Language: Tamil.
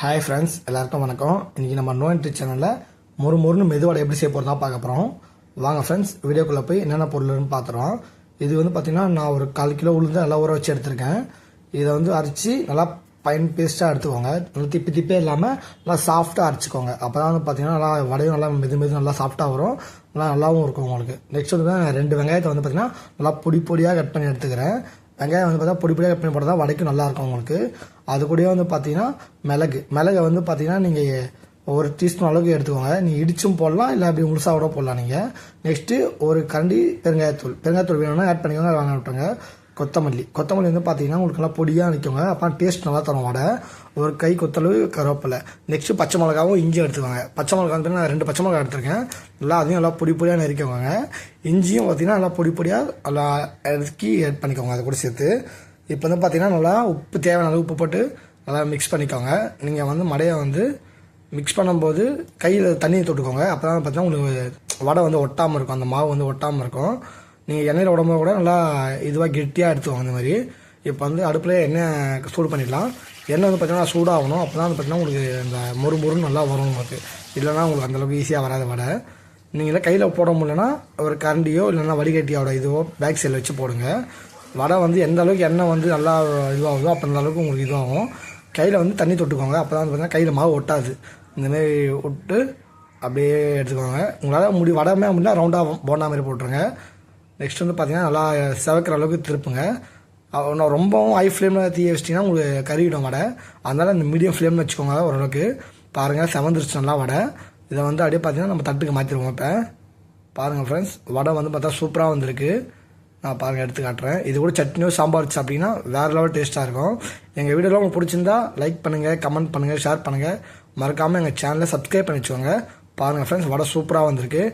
ஹாய் ஃப்ரெண்ட்ஸ் எல்லாருக்கும் வணக்கம். இன்றைக்கி நம்ம நோ என்ட்ரி சேனலில் மொறு மொறுன்னு மெதுவாடை எப்படி செய்ய போகிறதா பார்க்க போகிறோம் வாங்க ஃப்ரெண்ட்ஸ் வீடியோக்குள்ளே போய் என்னென்ன பொருள்னு பார்த்துறோம் இது வந்து பார்த்திங்கன்னா நான் ஒரு கால் கிலோ உளுந்து நல்லா ஊற வச்சு எடுத்திருக்கேன். இதை வந்து அரைச்சி நல்லா பைன் பேஸ்ட்டாக எடுத்துக்கோங்க. நல்லா திப்பி திப்பே இல்லாமல் நல்லா சாஃப்டாக அரைச்சிக்கோங்க. அப்போ தான் வந்து பார்த்திங்கன்னா நல்லா வடையும் நல்லா மெது மெது நல்லா சாஃப்டாக வரும். நல்லா நல்லாவும் இருக்கும் உங்களுக்கு. நெக்ஸ்ட் வந்து நான் ரெண்டு வெங்காயத்தை வந்து பார்த்திங்கன்னா நல்லா பொடி பொடியாக கட் பண்ணி எடுத்துக்கிறேன். வெங்காயம் வந்து பார்த்தா பொடி பொடியாக கட் பண்ணி போட்டால் தான் வடைக்கும் நல்லா இருக்கும் உங்களுக்கு. அது கூடயே வந்து பார்த்தீங்கன்னா மிளகு. மிளகை வந்து பார்த்தீங்கன்னா நீங்கள் ஒரு டீஸ்பூன் அளவுக்கு எடுத்துக்கோங்க. நீங்கள் இடிச்சும் போடலாம் இல்லை அப்படி முழுசாக கூட போடலாம் நீங்கள் நெக்ஸ்ட்டு ஒரு கரண்டி பெருங்காயத்தூள். பெருங்காயத்தூள் வேணும்னா ஆட் பண்ணிக்கோங்க வாங்க விட்டுருங்க. கொத்தமல்லி. கொத்தமல்லி வந்து பார்த்தீங்கன்னா உங்களுக்கு நல்லா பொடியாக நிற்குங்க அப்போ டேஸ்ட் நல்லா தரும் வடை. ஒரு கை கொத்தளவு கருவேப்பிலை. நெக்ஸ்ட்டு பச்சை மிளகாவும் இஞ்சி எடுத்துக்கோங்க. பச்சை மிளகா வந்து நான் ரெண்டு பச்சை மிளகா எடுத்திருக்கேன். நல்லா அதையும் நல்லா பொடி பொடியாக நெரிக்கோங்க இஞ்சியும் பார்த்தீங்கன்னா நல்லா பொடி பொடியாக நல்லா இறக்கி ஆட் பண்ணிக்கோங்க. அதை கூட சேர்த்து. இப்போ வந்து பார்த்தீங்கன்னா நல்லா உப்பு தேவையான அளவு உப்பு போட்டு நல்லா மிக்ஸ் பண்ணிக்கோங்க. நீங்கள் வந்து மடையை வந்து மிக்ஸ் பண்ணும்போது கையில் தண்ணியை தொட்டுக்கோங்க. அப்போ தான் பார்த்தீங்கன்னா உங்களுக்கு வடை வந்து ஒட்டாமல் இருக்கும். அந்த மாவு வந்து ஒட்டாமல் இருக்கும். நீங்கள் எண்ணெயில் உடம்பு கூட நல்லா இதுவாக கெட்டியாக எடுத்துக்கோங்க அந்த மாதிரி. இப்போ வந்து அடுப்பில் எண்ணெய் சூடு பண்ணிடலாம். எண்ணெய் வந்து பார்த்தீங்கன்னா சூடாகணும். அப்போ தான் வந்து பார்த்தீங்கன்னா உங்களுக்கு இந்த மொறு மொறுன்னு நல்லா வரும் உங்களுக்கு. இல்லைன்னா உங்களுக்கு அந்தளவுக்கு ஈஸியாக வராத வடை. நீங்களே கையில் போட முடியலன்னா ஒரு கரண்டியோ இல்லைன்னா வடிகட்டியோட இதுவோ பேக் சைடில் வச்சு போடுங்க. வடை வந்து எந்த அளவுக்கு எண்ணெய் வந்து நல்லா இதுவாகுதோ அப்போ அந்த அளவுக்கு உங்களுக்கு இதுவாகும். கையில் வந்து தண்ணி தொட்டுக்கோங்க. அப்போ தான் வந்து பார்த்தீங்கன்னா கையில் மாவு ஒட்டாது. இந்தமாரி விட்டு அப்படியே எடுத்துக்கோங்க. உங்களால் முடி வடமே முடியல ரவுண்டாக போண்டா மாதிரி போட்டுருங்க. நெக்ஸ்ட் வந்து பார்த்தீங்கன்னா நல்லா செவக்கிற அளவுக்கு திருப்புங்க. நான் ரொம்பவும் ஹை ஃப்ளேமில் தீய வச்சிட்டிங்கன்னா உங்களுக்கு கறிவிடும் வடை. அதனால் இந்த மீடியம் ஃப்ளேமில் வச்சுக்கோங்க ஓரளவுக்கு. பாருங்கள் செவந்துருச்சு நல்லா வடை. இதை வந்து அப்படியே பார்த்தீங்கன்னா நம்ம தட்டுக்கு மாற்றிடுவோம் இப்போ. பாருங்கள் ஃப்ரெண்ட்ஸ் வடை வந்து பார்த்தா சூப்பராக வந்திருக்கு. நான் பாருங்கள் எடுத்து காட்டுறேன். இது கூட சட்னியோ சாம்பார் வச்சு அப்படின்னா வேறு லெவல் டேஸ்ட்டாக இருக்கும். எங்கள் வீடியோலாம் உங்களுக்கு பிடிச்சிருந்தா லைக் பண்ணுங்கள் கமெண்ட் பண்ணுங்கள் ஷேர் பண்ணுங்கள் மறக்காமல் எங்கள் சேனலை சப்ஸ்கிரைப் பண்ணி வச்சுக்கோங்க. பாருங்கள் ஃப்ரெண்ட்ஸ் வடை சூப்பராக வந்திருக்கு.